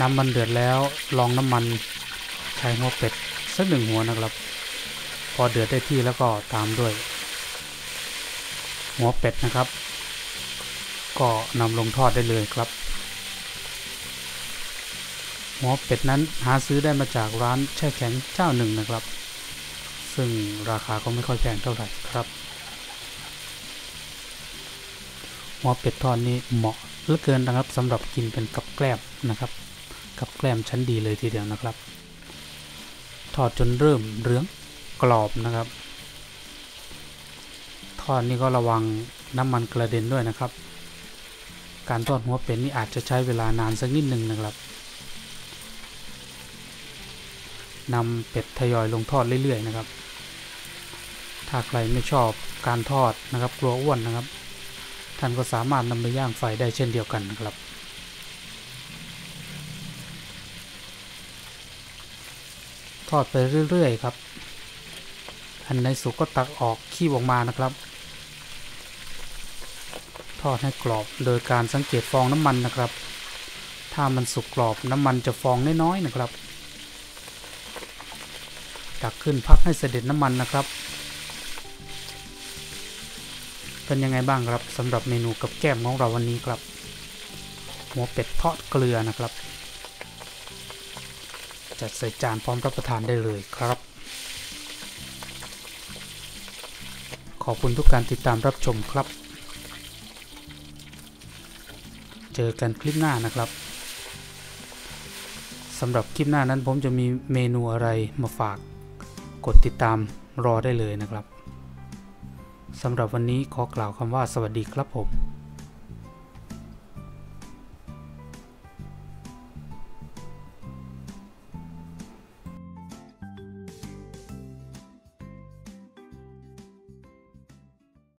น้ำมันเดือดแล้วลองน้ำมันใช้หัวเป็ดสักหนึ่งหัวนะครับ พอเดือดได้ที่แล้วก็ตามด้วย หัวเป็ดนะครับ ก็นำลงทอดได้เลยครับ หัวเป็ดนั้นหาซื้อได้มาจากร้านแช่แข็งเจ้าหนึ่งนะครับ ซึ่งราคาก็ไม่ค่อยแพงเท่าไหร่ครับ หัวเป็ดทอดนี้เหมาะเหลือเกินนะครับสำหรับกินเป็นกับแกล้มนะครับ กับแกล้มชั้นดีเลยทีเดียวนะครับ ทอดจนเริ่มเหลืองกรอบนะครับ ทอดนี่ก็ระวังน้ำมันกระเด็นด้วยนะครับ การทอดหัวเป็ดนี่อาจจะใช้เวลานานสักนิดหนึ่งนะครับนำเป็ดทยอยลงทอดเรื่อยๆนะครับ ถ้าใครไม่ชอบการทอดนะครับกลัวอ้วนนะครับ ท่านก็สามารถนำไปย่างไฟได้เช่นเดียวกันนะครับ ทอดไปเรื่อยๆครับ อันในสุกก็ตักออกขี้ออกมานะครับ ทอดให้กรอบโดยการสังเกตฟองน้ำมันนะครับ ถ้ามันสุกกรอบน้ำมันจะฟองน้อยๆนะครับ ตักขึ้นพักให้เสด็จน้ำมันนะครับ เป็นยังไงบ้างครับสำหรับเมนูกับแก้มของเราวันนี้ครับ หัวเป็ดทอดเกลือนะครับ จัดใส่จานพร้อมรับประทานได้เลยครับ ขอบคุณทุกการติดตามรับชมครับ เจอกันคลิปหน้านะครับสำหรับคลิปหน้านั้นผมจะมีเมนูอะไรมาฝากกดติดตามรอได้เลยนะครับสำหรับวันนี้ขอกล่าวคำว่าสวัสดีครับผม